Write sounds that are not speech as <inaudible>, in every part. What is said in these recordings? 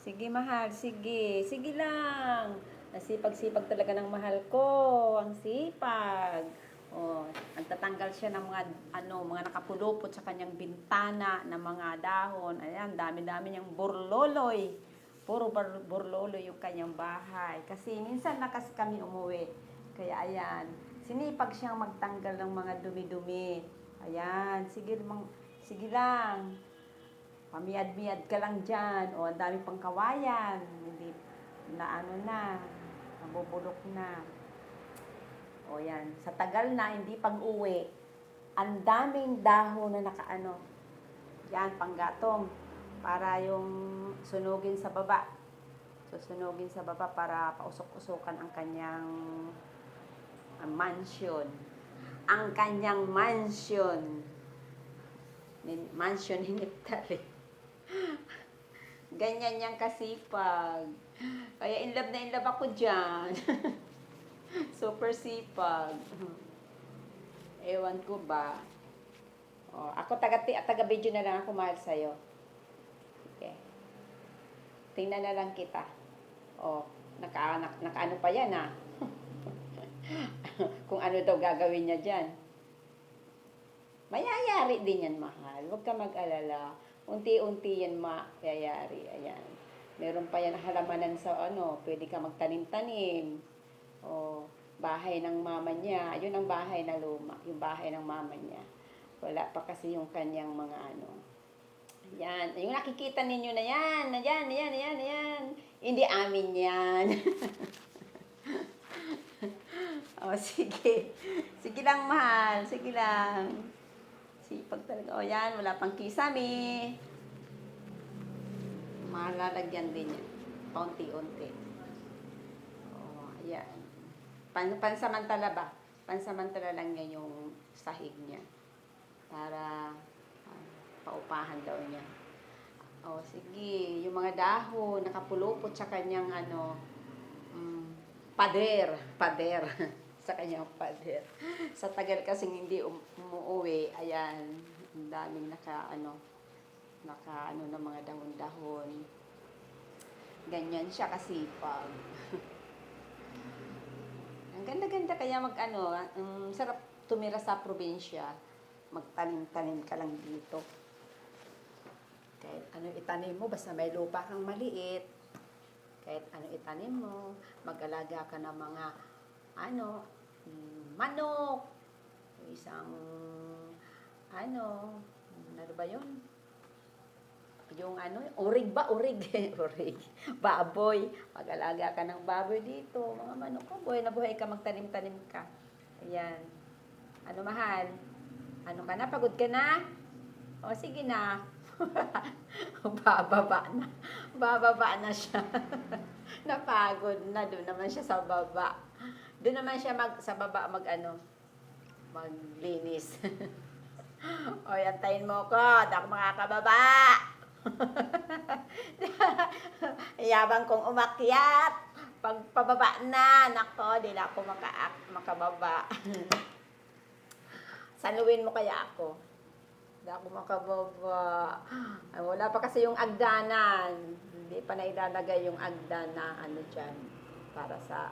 Sige, mahal. Sige. Sige lang. Nasipag-sipag talaga ng mahal ko. Ang sipag. Oh, ang tatanggal siya ng mga ano, mga nakapulupot sa kanyang bintana ng mga dahon. Ayan, dami-dami niyang burloloy. Puro bur- burloloy yung kanyang bahay. Kasi minsan na kasi kami umuwi. Kaya ayan, sinipag siyang magtanggal ng mga dumi-dumi. Ayan, sige, mang, sige lang. Pamiyad-miyad ka lang dyan. O, ang dami pang kawayan. Hindi, na ano na, nabubulok na. O yan, sa tagal na, hindi pag-uwi, ang daming dahon na nakaano. Yan, panggatong. Para yung sunugin sa baba. Susunugin sa baba para pausok-usukan ang kanyang ang mansion. Ang kanyang mansion. Mansion ni Neptali. Ganyan niyang kasipag. Kaya in love na in love ako dyan. <laughs> Super sipag. Ewan ko ba. Oh, ako taga taga video na lang ako mahal sa Okay. Tingnan na lang kita. Oh, naka, naka, nakaano pa yan ah. <laughs> Kung ano daw gagawin niya diyan. Mayayari din yan, mahal. Huwag ka mag-alala. Unti-unti yan mayayari. Ayan. Meron pa yan halamanan sa ano, pwede ka magtanim-tanim. O, bahay ng mama niya. Yun ang bahay na luma. Yung bahay ng mama niya. Wala pa kasi yung kanyang mga ano. Yan. Yung nakikita ninyo na yan. Na yan, na yan, na. Hindi amin yan. <laughs> o, sige. Sige lang, mahal. Sige lang. Sipag talaga. O, yan. Wala pang kisame. Malalagyan din yan. Paunti-unti. O, ayan. Pan pansamantala ba? Pansamantala lang yan yung sahig niya. Para ah, paupahan daw niya. O, sige. Yung mga dahon, nakapulupot sa kanyang ano, mm, pader. Pader. <laughs> sa kanyang pader. Sa tagal kasing hindi um- umuwi, ayan, ang daming naka, ano, naka, ano, ng mga dahon-dahon. Ganyan siya kasipag. <laughs> ang ganda-ganda kaya mag, ano, um, sarap tumira sa probinsya. Magtanim-tanim ka lang dito. Kahit ano itanim mo, basta may lupa kang maliit. Kahit ano itanim mo, mag-alaga ka ng mga ano, manok, isang ano, ano ba yun? Yung ano, urig ba? Urig. urig. <laughs> Baboy. Mag-alaga ka ng baboy dito. Mga manok ko, buhay na buhay ka, magtanim-tanim ka. Ayan. Ano mahal? Ano ka na? Pagod ka na? O sige na. <laughs> Bababa na. Bababa na siya. <laughs> Napagod na. Doon naman siya sa baba. Doon naman siya mag, sa baba mag ano, maglinis. <laughs> o, yantayin mo ko. Di ako makakababa. Yabang kong umakyat. Pag pababa na, nako, di na ako maka makababa. Saluin mo kaya ako. Hindi ako makababa. Ay, wala pa kasi yung agdanan. Hindi pa na ilalagay yung agdan na ano dyan. Para sa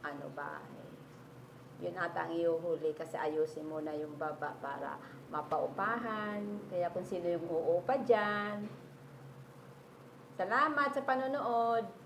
ano bahay. Yun ata ang iuhuli kasi ayusin mo na yung baba para mapaupahan. Kaya kung sino yung uupa dyan. Salamat sa panonood.